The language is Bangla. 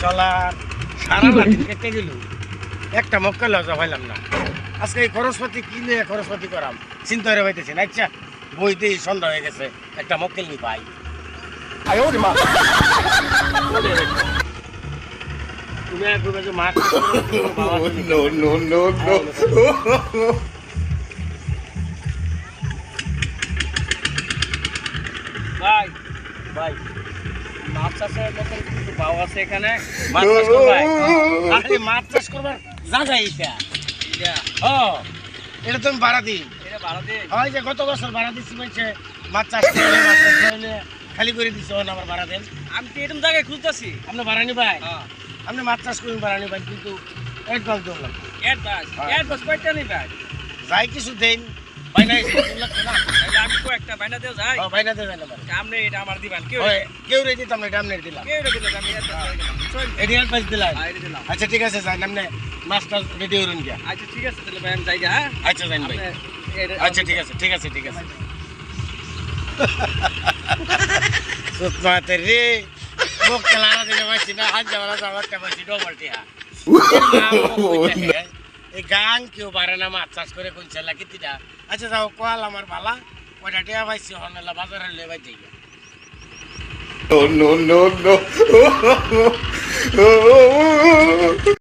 শালার সারা লাঠি কেটে গেল। একটা মক্কা লজা পাইলাম না। আজকে এই খরচপাতি কিনে খরচপাতি করাম? চিন্তা করে পাইতেছি না আচ্ছা বইতে সন্ধ্যা হয়ে গেছে একটা মক্কেল নি পাই. ভাই ভাই। মাছ চাষের মতন কিন্তু আছে এখানে। মাছ চাষ করবাই? আরে মাছ চাষ করবার জায়গা এটা ও এটা তুমি ভাড়া দিই এটা ভাড়া দিয়ে হয় যে গত বছর ভাড়া দিচ্ছি বলছে মাছ চাষ করলে মাছ চাষ করলে খালি করে দিচ্ছে আমার ভাড়া দেন আমি তো এরকম জায়গায় খুঁজতেছি। আপনি ভাড়া নিবাই আপনি মাছ চাষ করুন ভাড়া নিবাই কিন্তু অ্যাডভান্স দেওয়া লাগবে। অ্যাডভান্স। অ্যাডভান্স কয়টা নেই ভাই যাই কিছু দেন। বাইনা এসে লাগছে না তাহলে আমি কয়েকটা বাইনা দেও যাই। ও, বাইনা দেবেন আমার আপনি এটা আমার দিবেন কেউ ওই, কেউ রেডি তো আমরা এটা আপনি দিলাম। কেউ এটা দিলে আমি advance দিয়ে দিলাম। চল, এটি অ্যাডভান্স দিলাম হ্যাঁ, এটা দিলাম। আচ্ছা ঠিক আছে যাই আপনি মাছটা রেডি করুন গিয়া আচ্ছা ঠিক আছে তাহলে ভাই আমি যাই গা, হ্যাঁ? আচ্ছা যাইন ভাই। আপনি এটা- আচ্ছা ঠিক আছে ঠিক আছে ঠিক আছে। সুতমাতে রে মুখ খেলানো দিলে পাইছি না হাত যাওয়ার যাওয়ারটা পাইছি ডবল টিহা এই গান কেউ পারে না মাছ চাষ করে কোন ছেলে কিতিটা? আচ্ছা যাও কোয়াল আমার ভালা কয়টা টিয়া পাইছি হনেলা বাজারে লয়ে বাই যাই No, no, no, no.